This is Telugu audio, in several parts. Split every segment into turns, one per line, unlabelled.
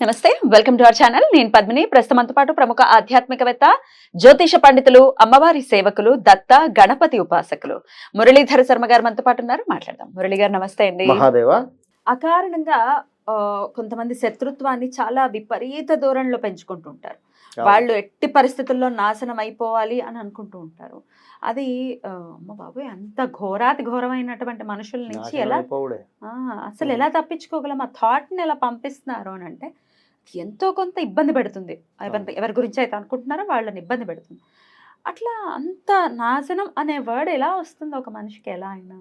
నమస్తే వెల్కమ్ టు అవర్ ఛానల్. నేను పద్మిని. ప్రస్తుతంతో పాటు ప్రముఖ ఆధ్యాత్మికవేత్త జ్యోతిష పండితులు అమ్మవారి సేవకులు దత్త గణపతి ఉపాసకులు మురళీధర శర్మ గారు మనతో పాటు ఉన్నారు. మాట్లాడదాం. మురళి గారు నమస్తే అండి.
మహాదేవ.
అకారణంగా ఆ, కొంతమంది శత్రుత్వాన్ని చాలా విపరీత దూరంలో పెంచుకుంటూ ఉంటారు. వాళ్ళు ఎట్టి పరిస్థితుల్లో నాశనం అయిపోవాలి అని అనుకుంటూ ఉంటారు. అది అమ్మ బాబోయ్ అంత ఘోరాతి ఘోరమైనటువంటి మనుషుల నుంచి ఎలా అసలు ఎలా తప్పించుకోగలం? ఆ థాట్ని ఎలా పంపిస్తున్నారు అని అంటే ఎంతో కొంత ఇబ్బంది పెడుతుంది. ఎవరి ఎవరి గురించి అయితే అనుకుంటున్నారో వాళ్ళని ఇబ్బంది పెడుతుంది. అట్లా అంత నాశనం అనే వర్డ్ ఎలా వస్తుంది ఒక మనిషికి? ఎలా అయినా?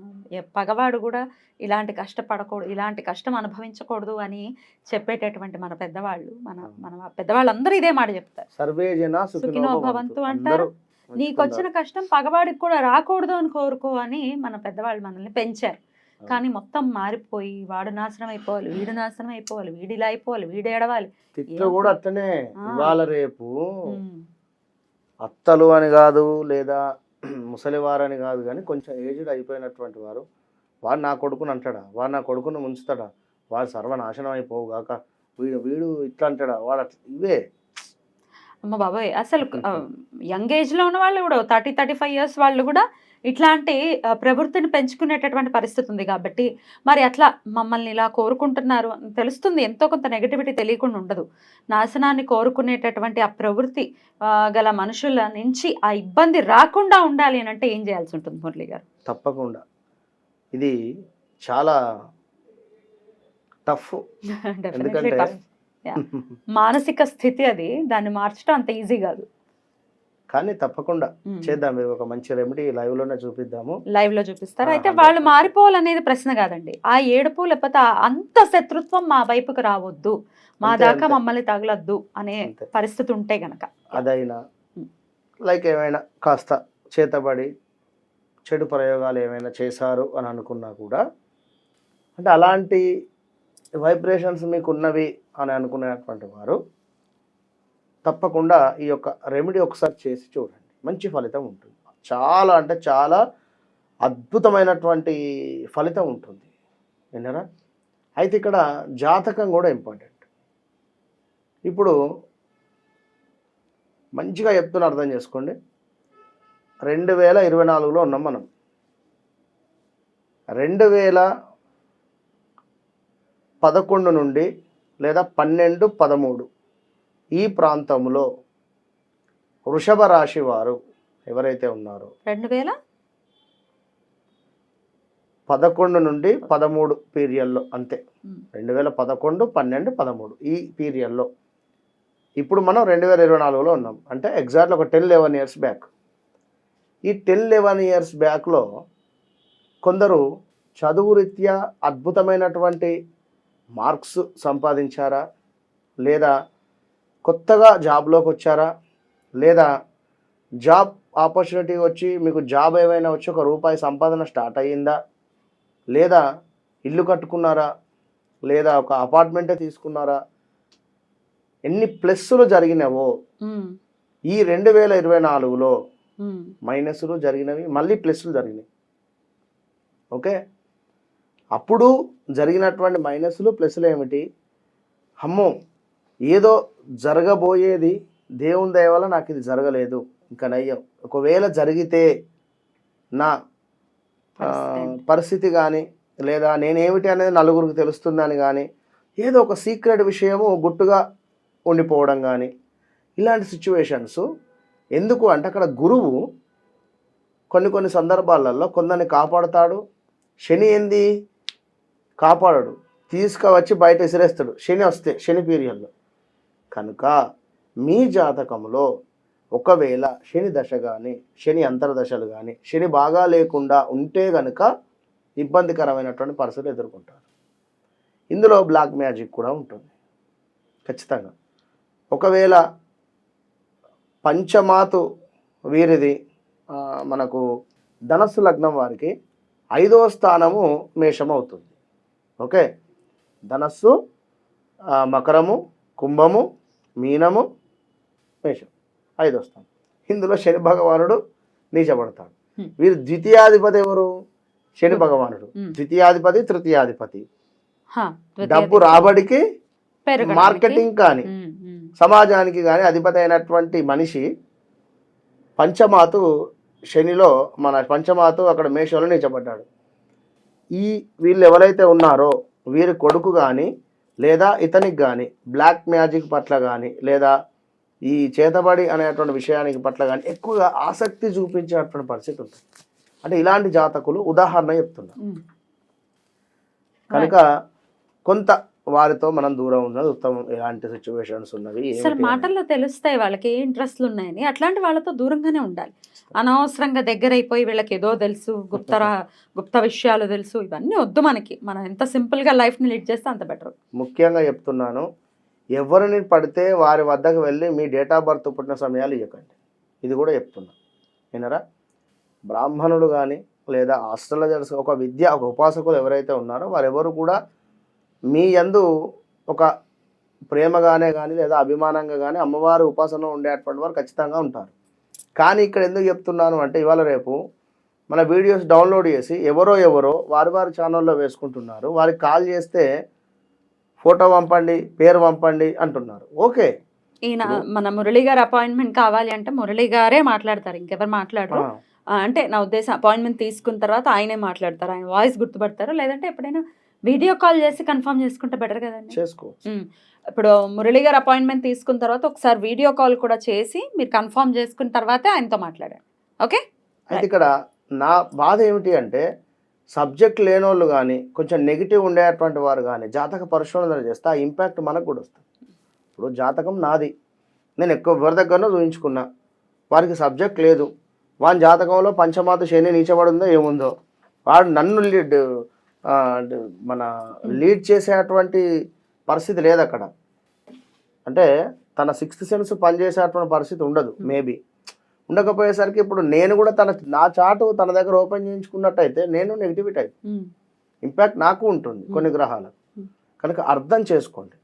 పగవాడు కూడా ఇలాంటి కష్టపడకూడదు ఇలాంటి కష్టం అనుభవించకూడదు అని చెప్పేటటువంటి మన పెద్దవాళ్ళు మన మన పెద్దవాళ్ళందరూ ఇదే మాట చెప్తారు.
సర్వే జన
సుఖినో భవంతు. అంటారు. నీకు వచ్చిన కష్టం పగవాడికి కూడా రాకూడదు అని కోరుకో అని మన పెద్దవాళ్ళు మనల్ని పెంచారు. కానీ మొత్తం మారిపోయి వాడు నాశనం అయిపోవాలి వీడు నాశనం అయిపోవాలి వీడు ఇలా అయిపోవాలి వీడు ఏడవాలి.
కూడా అట్లనే. ఇవాళ రేపు అత్తలు అని కాదు లేదా ముసలివారని కాదు కానీ కొంచెం ఏజ్డ్ అయిపోయినటువంటి వారు వాడు నా కొడుకుని అంటాడా? వాడు నా కొడుకుని ముంచుతాడా? వాడు సర్వనాశనం అయిపోవుగాక వీడు వీడు ఇట్లా అంటాడా? వాడు అట్లా ఇవే.
అమ్మ బాబాయ్ అసలు యంగ్ ఏజ్లో ఉన్న వాళ్ళు కూడా థర్టీ థర్టీ ఫైవ్ ఇయర్స్ వాళ్ళు కూడా ఇట్లాంటి ప్రవృత్తిని పెంచుకునేటటువంటి పరిస్థితి ఉంది కాబట్టి మరి అట్లా మమ్మల్ని ఇలా కోరుకుంటున్నారు అని తెలుస్తుంది. ఎంతో కొంత నెగటివిటీ తెలియకుండా ఉండదు. నాశనాన్ని కోరుకునేటటువంటి ఆ ప్రవృత్తి గల మనుషుల నుంచి ఆ ఇబ్బంది రాకుండా ఉండాలి అని అంటే ఏం చేయాల్సి ఉంటుంది మురళి గారు?
తప్పకుండా. ఇది చాలా టఫ్. ఎందుకంటే.
మానసిక స్థితి అది దాన్ని మార్చడం అంత ఈజీ కాదు.
కానీ తప్పకుండా చేద్దాం. ఇది ఒక మంచి రెమెడీ లైవ్లోనే చూపిద్దాము.
లైవ్లో చూపిస్తారు? అయితే
100%.
వాళ్ళు మారిపోవాలనేది ప్రశ్న కాదండి. ఆ ఏడుపు లేకపోతే అంత శత్రుత్వం మా వైపుకి రావద్దు. మా దాకా. మమ్మల్ని తగలొద్దు అనే. పరిస్థితి ఉంటే గనక.
అదైనా. లైక్ ఏమైనా కాస్త చేతబడి చెడు ప్రయోగాలు ఏమైనా చేశారు అని అనుకున్నా కూడా అంటే అలాంటి వైబ్రేషన్స్ మీకు ఉన్నవి అని అనుకునేటువంటి వారు తప్పకుండా ఈ యొక్క రెమెడీ ఒకసారి చేసి చూడండి. మంచి ఫలితం ఉంటుంది. చాలా అంటే చాలా అద్భుతమైనటువంటి ఫలితం ఉంటుంది. విన్నారా? అయితే ఇక్కడ జాతకం కూడా ఇంపార్టెంట్ ఇప్పుడు మంచిగా చెప్తున్న అర్థం చేసుకోండి. రెండు వేల ఇరవై నాలుగులో ఉన్నాం మనం. రెండు వేల పదకొండు నుండి లేదా పన్నెండు పదమూడు. ఈ ప్రాంతంలో వృషభ రాశి వారు ఎవరైతే ఉన్నారో
రెండు వేల
పదకొండు నుండి పదమూడు పీరియడ్లో అంతే. రెండు వేల పదకొండు పన్నెండు పదమూడు ఈ పీరియడ్లో. ఇప్పుడు మనం రెండు వేల ఇరవై నాలుగులో ఉన్నాం. అంటే ఎగ్జాక్ట్లీ ఒక టెన్ లెవెన్ ఇయర్స్ బ్యాక్. ఈ టెన్ లెవెన్ ఇయర్స్ బ్యాక్లో కొందరు చదువు రీత్యా అద్భుతమైనటువంటి మార్క్స్ సంపాదించారా? లేదా కొత్తగా జాబ్లోకి వచ్చారా లేదా జాబ్ ఆపర్చునిటీ వచ్చి మీకు జాబ్ ఏమైనా వచ్చి ఒక రూపాయి సంపాదన స్టార్ట్ అయ్యిందా? లేదా ఇల్లు కట్టుకున్నారా? లేదా ఒక అపార్ట్మెంటే తీసుకున్నారా? ఎన్ని ప్లస్సులు జరిగినవో ఈ రెండు వేల ఇరవై నాలుగులో మైనస్లు జరిగినవి మళ్ళీ ప్లస్లు జరిగినాయి. ఓకే? అప్పుడు జరిగినటువంటి మైనస్లు ప్లస్లు ఏమిటి? అమ్మో ఏదో జరగబోయేది దేవుని దయ వల్ల నాకు ఇది జరగలేదు. ఇంకా నయ్యం. ఒకవేళ జరిగితే నా.
పరిస్థితి
కానీ లేదా నేనేమిటి అనేది నలుగురికి తెలుస్తుందని కానీ ఏదో ఒక సీక్రెట్ విషయము గుట్టుగా ఉండిపోవడం కానీ ఇలాంటి సిచ్యువేషన్స్ ఎందుకు అంటే అక్కడ గురువు కొన్ని కొన్ని సందర్భాలలో కొందరిని కాపాడుతాడు. శని ఏంది? కాపాడడు. తీసుకువచ్చి బయట విసిరేస్తాడు. శని వస్తే శని పీరియడ్లో. కనుక మీ జాతకంలో ఒకవేళ శని దశ కానీ శని అంతర్దశలు కానీ శని బాగా లేకుండా ఉంటే గనుక ఇబ్బందికరమైనటువంటి పరిస్థితులు ఎదుర్కొంటారు. ఇందులో బ్లాక్ మ్యాజిక్ కూడా ఉంటుంది. ఖచ్చితంగా. ఒకవేళ పంచమాతు వీరిది మనకు ధనస్సు లగ్నం వారికి ఐదవ స్థానము మేషం అవుతుంది ఓకే. ధనస్సు మకరము కుంభము మీనము మేషం. ఐదవ స్థానం ఇందులో శని భగవానుడు నీచబడతాడు. వీరు ద్వితీయాధిపతి ఎవరు? శని భగవానుడు. ద్వితీయాధిపతి తృతీయాధిపతి. డబ్బు రాబడికి. మార్కెటింగ్ కానీ. సమాజానికి కానీ అధిపతి అయినటువంటి మనిషి పంచమాతు శనిలో మన పంచమాతు అక్కడ మేషంలో నిలిచబడ్డాడు ఈ వీళ్ళు ఎవరైతే ఉన్నారో వీరి కొడుకు కానీ లేదా ఇతనికి కానీ బ్లాక్ మ్యాజిక్ పట్ల కానీ లేదా ఈ చేతబడి అనేటువంటి విషయానికి పట్ల కానీ ఎక్కువగా ఆసక్తి చూపించేటువంటి పరిస్థితి ఉంటుంది. అంటే ఇలాంటి జాతకులు ఉదాహరణ చెప్తున్నా.
ఉమ్.
కనుక కొంత వారితో మనం దూరం ఉన్నది ఉత్తమం. ఎలాంటి సిచ్యువేషన్స్ ఉన్నవి అనేది.
మాటల్లో తెలుస్తాయి వాళ్ళకి ఏ ఇంట్రెస్ట్లు ఉన్నాయని. అట్లాంటి వాళ్ళతో దూరంగానే ఉండాలి. అనవసరంగా దగ్గర అయిపోయి వీళ్ళకి ఏదో తెలుసు గుప్త గుప్త విషయాలు తెలుసు ఇవన్నీ వద్దు మనకి. మనం ఎంత సింపుల్గా లైఫ్ని లీడ్ చేస్తే అంత బెటర్
ముఖ్యంగా చెప్తున్నాను ఎవరిని పడితే వారి వద్దకు వెళ్ళి మీ డేట్ ఆఫ్ బర్త్ పుట్టిన సమయాలు ఇవ్వకండి ఇది కూడా చెప్తున్నా. వినరా? బ్రాహ్మణులు కానీ లేదా ఆస్ట్రాలజర్స్ ఒక విద్య ఒక ఉపాసకులు ఎవరైతే ఉన్నారో వారెవరు కూడా మీ యందు ఒక ప్రేమగానే కానీ లేదా అభిమానంగా కానీ అమ్మవారి ఉపాసన ఉండేటువంటి వారు ఖచ్చితంగా ఉంటారు. కానీ ఇక్కడ ఎందుకు చెప్తున్నాను అంటే ఇవాళ రేపు మన వీడియోస్ డౌన్లోడ్ చేసి ఎవరో ఎవరో వారి వారి ఛానల్లో వేసుకుంటున్నారు. వారికి కాల్ చేస్తే ఫోటో పంపండి పేరు పంపండి అంటున్నారు. ఓకే.
ఈయన మన మురళి గారు అపాయింట్మెంట్ కావాలి అంటే మురళి గారే మాట్లాడతారు. ఇంకెవరు మాట్లాడరు. అంటే నా ఉద్దేశం అపాయింట్మెంట్ తీసుకున్న తర్వాత ఆయనే మాట్లాడతారు. ఆయన వాయిస్ గుర్తుపడతారు. లేదంటే ఎప్పుడైనా వీడియో కాల్ చేసి కన్ఫర్మ్ చేసుకుంటే బెటర్ కదండి.
చేసుకోవచ్చు
ఉమ్. ఇప్పుడు మురళి గారు అపాయింట్మెంట్ తీసుకున్న తర్వాత ఒకసారి వీడియో కాల్ కూడా చేసి మీరు కన్ఫర్మ్ చేసుకున్న తర్వాతే ఆయనతో మాట్లాడండి. ఓకే?
అయితే ఇక్కడ నా బాధ ఏమిటి అంటే సబ్జెక్ట్ లేనోళ్ళు కానీ కొంచెం నెగిటివ్ ఉండేటువంటి వారు కానీ జాతక పరిశోధన చేస్తే ఆ ఇంపాక్ట్ మనకు కూడా వస్తుంది. ఇప్పుడు జాతకం నాది. నేను ఎక్కువ ఎవరి దగ్గరనో చూపించుకున్నా వారికి సబ్జెక్ట్ లేదు. వాని జాతకంలో పంచమాత శని నీచబడిందో ఏముందో. వాడు నన్ను మన లీడ్ చేసేటువంటి పరిస్థితి లేదు అక్కడ. అంటే తన సిక్స్త్ సెన్స్ పనిచేసేటువంటి పరిస్థితి ఉండదు మేబీ. ఉండకపోయేసరికి ఇప్పుడు నేను కూడా తన నా చాటు తన దగ్గర ఓపెన్ చేయించుకున్నట్టయితే నేను నెగిటివిటీ అయితే. ఇంపాక్ట్ నాకు ఉంటుంది కొన్ని గ్రహాలకు.
Hmm.
కనుక అర్థం చేసుకోండి.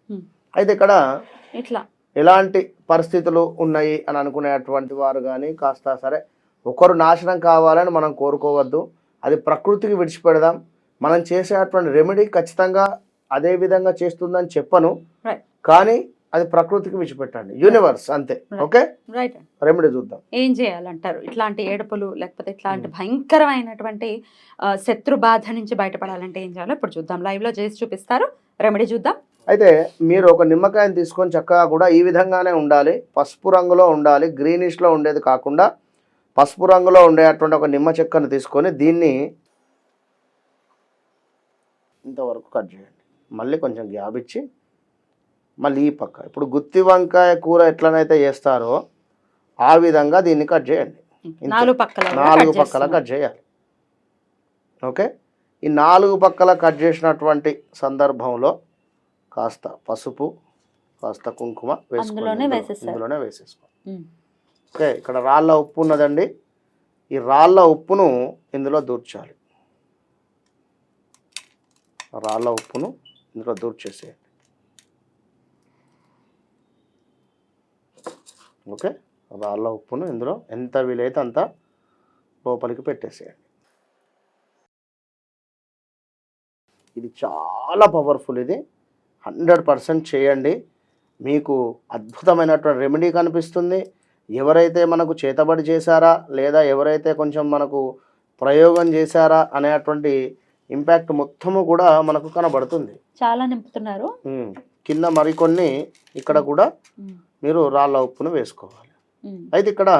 అయితే ఇక్కడ
ఇట్లా
ఎలాంటి పరిస్థితులు ఉన్నాయి అని అనుకునేటువంటి వారు కానీ కాస్త సరే ఒకరు నాశనం కావాలని మనం కోరుకోవద్దు. అది ప్రకృతికి విడిచిపెడదాం. మనం చేసేటువంటి రెమెడీ ఖచ్చితంగా అదే విధంగా చేస్తుందని చెప్పను. కానీ అది ప్రకృతికి విడిచిపెట్టండి. యూనివర్స్ అంతే. ఓకే
రైట్
రెమెడీ చూద్దాం.
ఏం చేయాలంటారు? ఇట్లాంటి ఏడుపులు లేకపోతే ఇట్లాంటి భయంకరమైనటువంటి శత్రు బాధ నుంచి బయటపడాలంటే ఏం చేయాలో ఇప్పుడు చూద్దాం. లైవ్లో చేసి చూపిస్తారు. రెమెడీ చూద్దాం.
అయితే మీరు ఒక నిమ్మకాయని తీసుకొని చక్కగా కూడా ఈ విధంగానే ఉండాలి. పసుపు రంగులో ఉండాలి. గ్రీనిష్లో ఉండేది కాకుండా పసుపు రంగులో ఉండేటువంటి ఒక నిమ్మ చెక్కను తీసుకొని దీన్ని ఇంతవరకు కట్ చేయండి. మళ్ళీ కొంచెం గ్యాప్ ఇచ్చి మళ్ళీ ఈ పక్క. ఇప్పుడు గుత్తి వంకాయ కూర ఎట్లనైతే చేస్తారో ఆ విధంగా దీన్ని కట్ చేయండి.
నాలుగు పక్కల
నాలుగు. కట్ చేయాలి. ఓకే? ఈ నాలుగు పక్కల కట్ చేసినటువంటి సందర్భంలో కాస్త పసుపు కాస్త కుంకుమ
వేసేస్తారు.
ఇందులోనే వేసేసుకోండి. ఓకే? ఇక్కడ రాళ్ళ ఉప్పు ఉన్నదండి. ఈ రాళ్ళ ఉప్పును ఇందులో దూర్చాలి. రాళ్ళ ఉప్పును ఇందులో దూర్చేసేయండి ఓకే? రాళ్ళ ఉప్పును ఇందులో ఎంత వీలైతే అంత లోపలికి పెట్టేసేయండి. ఇది చాలా పవర్ఫుల్ ఇది. హండ్రెడ్ పర్సెంట్ చేయండి. మీకు అద్భుతమైనటువంటి రెమెడీ కనిపిస్తుంది. ఎవరైతే మనకు చేతబడి చేశారా లేదా ఎవరైతే కొంచెం మనకు ప్రయోగం చేశారా అనేటువంటి ఇంపాక్ట్ మొత్తము కూడా మనకు కనబడుతుంది
చాలా నింపుతున్నారు.
కింద మరికొన్ని ఇక్కడ కూడా. మీరు రాళ్ళ ఉప్పును వేసుకోవాలి. అయితే ఇక్కడ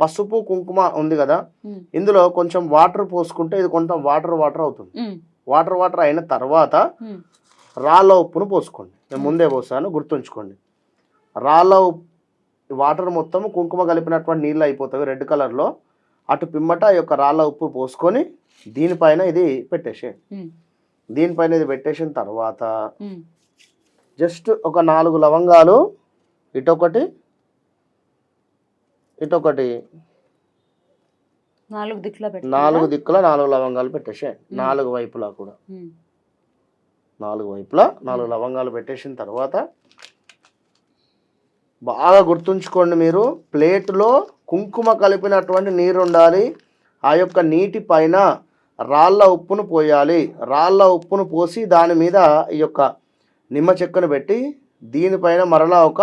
పసుపు కుంకుమ ఉంది కదా. ఇందులో కొంచెం వాటర్ పోసుకుంటే ఇది కొంచెం వాటర్ వాటర్ అవుతుంది. వాటర్ వాటర్ అయిన తర్వాత. రాళ్ళ ఉప్పును పోసుకోండి నేను ముందే పోసాను గుర్తుంచుకోండి రాళ్ళ ఉప్పు వాటర్ మొత్తం కుంకుమ కలిపినటువంటి నీళ్ళు అయిపోతాయి రెడ్ కలర్లో అటు పిమ్మట ఈ యొక్క రాళ్ళ ఉప్పు పోసుకొని దీనిపైన ఇది పెట్టేసేయండి
ఉమ్.
దీనిపైన ఇది పెట్టేసిన తర్వాత. జస్ట్ ఒక నాలుగు లవంగాలు ఇటొకటి ఇటొకటి
నాలుగు దిక్కులో
నాలుగు దిక్కుల నాలుగు లవంగాలు పెట్టేసేయండి నాలుగు వైపులా కూడా. నాలుగు వైపులా నాలుగు లవంగాలు పెట్టేసిన తర్వాత బాగా గుర్తుంచుకోండి మీరు. ప్లేట్లో కుంకుమ కలిపినటువంటి నీరు ఉండాలి ఆ యొక్క నీటి పైన రాళ్ళ ఉప్పును పోయాలి. రాళ్ళ ఉప్పును పోసి దాని మీద ఈ యొక్క నిమ్మ చెక్కను పెట్టి దీనిపైన మరలా ఒక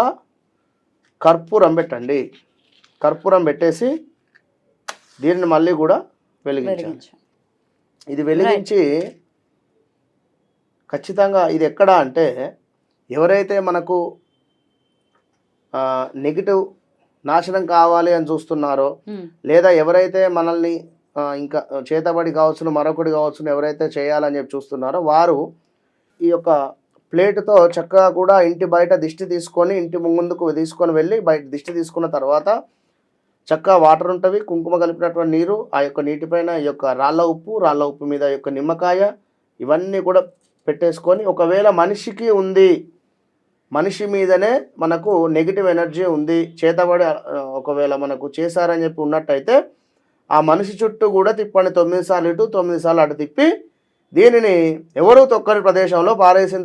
కర్పూరం పెట్టండి. కర్పూరం పెట్టేసి దీనిని మళ్ళీ కూడా వెలిగించాలి.
వెలిగించు
ఇది వెలిగించి ఖచ్చితంగా ఇది ఎక్కడ అంటే ఎవరైతే మనకు నెగిటివ్ నాశనం కావాలి అని చూస్తున్నారో లేదా ఎవరైతే మనల్ని ఇంకా చేతబడి కావచ్చును మరొకటి కావచ్చును ఎవరైతే చేయాలని చెప్పి చూస్తున్నారో వారు ఈ యొక్క ప్లేటుతో చక్కగా కూడా ఇంటి బయట దిష్టి తీసుకొని ఇంటి ముందుకు తీసుకొని వెళ్ళి బయట దిష్టి తీసుకున్న తర్వాత చక్కగా వాటర్ ఉంటుంది కుంకుమ కలిపినటువంటి నీరు ఆ యొక్క నీటిపైన ఈ యొక్క రాళ్ళ ఉప్పు రాళ్ళ ఉప్పు మీద ఈ యొక్క నిమ్మకాయ ఇవన్నీ కూడా పెట్టేసుకొని ఒకవేళ మనిషికి ఉంది మనిషి మీదనే మనకు నెగిటివ్ ఎనర్జీ ఉంది చేతబడి ఒకవేళ మనకు చేశారని చెప్పి ఉన్నట్టయితే ఆ మనిషి చుట్టూ కూడా తిప్పండి తొమ్మిది సార్లు ఇటు తొమ్మిది సార్లు అటు తిప్పి దీనిని ఎవరు తొక్కని ప్రదేశంలో పారేసిన